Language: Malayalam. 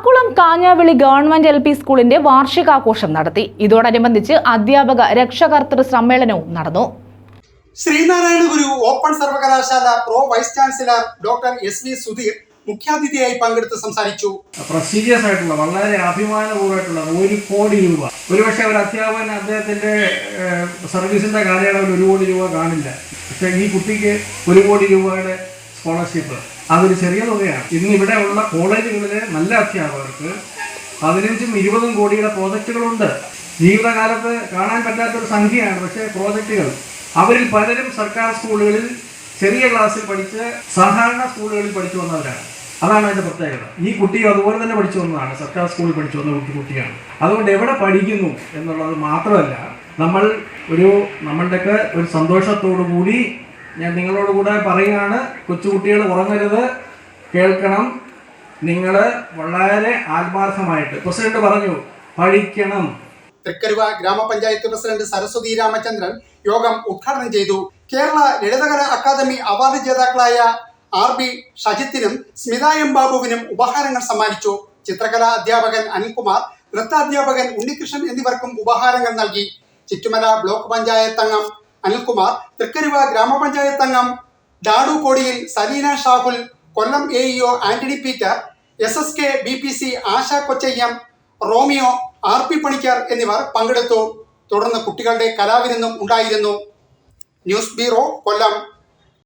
Akkulam Kanjavila government L P സ്കൂളിന്റെ വാർഷികാഘോഷം നടത്തി. ഇതോടനുബന്ധിച്ച് അധ്യാപക രക്ഷകർത്തൃ സമ്മേളനവും നടന്നു. ശ്രീനാരായണ ഗുരു ഓപ്പൺ സർവകലാശാല pro vice chancellor doctor S V Sudheer മുഖ്യാതിഥിയായി പങ്കെടുത്ത് സംസാരിച്ചു. പ്രസ്റ്റീജിയസ് ആയിട്ടുള്ള വളരെ അഭിമാനപൂർവമായിട്ടുള്ള ഒരു കോടി രൂപ. ഒരുപക്ഷെ ഒരു അധ്യാപകൻ അദ്ദേഹത്തിന്റെ സർവീസിന്റെ കാലയളവിൽ ഒരു കോടി രൂപ കാണില്ല. പക്ഷെ ഈ കുട്ടിക്ക് ഒരു കോടി രൂപയുടെ സ്കോളർഷിപ്പ്. അതൊരു ചെറിയ തുകയാണ്. ഇന്ന് ഇവിടെ ഉള്ള കോളേജുകളിലെ നല്ല അധ്യാപകർക്ക് പതിനഞ്ചും ഇരുപതും കോടിയുടെ പ്രോജക്റ്റുകളുണ്ട് ജീവിതകാലത്ത് കാണാൻ പറ്റാത്തൊരു സംഖ്യയാണ് പക്ഷേ പ്രോജക്റ്റുകൾ അവരിൽ പലരും സർക്കാർ സ്കൂളുകളിൽ ചെറിയ ക്ലാസ്സിൽ പഠിച്ച് സാധാരണ സ്കൂളുകളിൽ പഠിച്ചു വന്നവരാണ്. അതാണ് അതിന്റെ പ്രത്യേകത. ഈ കുട്ടി അതുപോലെ തന്നെ പഠിച്ചു വന്നതാണ്. സർക്കാർ സ്കൂളിൽ പഠിച്ചു വന്ന കുട്ടി കുട്ടിയാണ്. അതുകൊണ്ട് എവിടെ പഠിക്കുന്നു എന്നുള്ളത് മാത്രമല്ല നമ്മൾ ഒരു നമ്മളുടെയൊക്കെ ഒരു സന്തോഷത്തോടു കൂടി ഞാൻ നിങ്ങളോട് കൂടെ പറയുകയാണ് കൊച്ചുകുട്ടികൾ ഉറങ്ങരുത് കേൾക്കണം. നിങ്ങൾ വളരെ ആത്മാർത്ഥമായിട്ട്. പ്രസിഡന്റ് പറഞ്ഞു പഠിക്കണം. തൃക്കരുവ ഗ്രാമപഞ്ചായത്ത് പ്രസിഡന്റ് സരസ്വതി രാമചന്ദ്രൻ യോഗം ഉദ്ഘാടനം ചെയ്തു. കേരള ലളിതകല അക്കാദമി അവാർഡ് ജേതാക്കളായ ആർ ബി ഷജിത്തിനും സ്മിത എം ബാബുവിനും ഉപഹാരങ്ങൾ സമ്മാനിച്ചു. ചിത്രകലാ അധ്യാപകൻ അനിൽകുമാർ നൃത്താധ്യാപകൻ ഉണ്ണികൃഷ്ണൻ എന്നിവർക്കും ഉപഹാരങ്ങൾ നൽകി. ചുറ്റുമല ബ്ലോക്ക് പഞ്ചായത്ത് അംഗം അനിൽകുമാർ തൃക്കരുവ ഗ്രാമപഞ്ചായത്ത് അംഗം ഡാഡു കോടിയിൽ Saleena Shahul Kollam A EO Antony Peter S S K B P C Asha കൊച്ചയ്യം Romeo R P Panicker എന്നിവർ പങ്കെടുത്തു. തുടർന്ന് കുട്ടികളുടെ കലാവിരുന്നും ഉണ്ടായിരുന്നു. News bureau Kollam.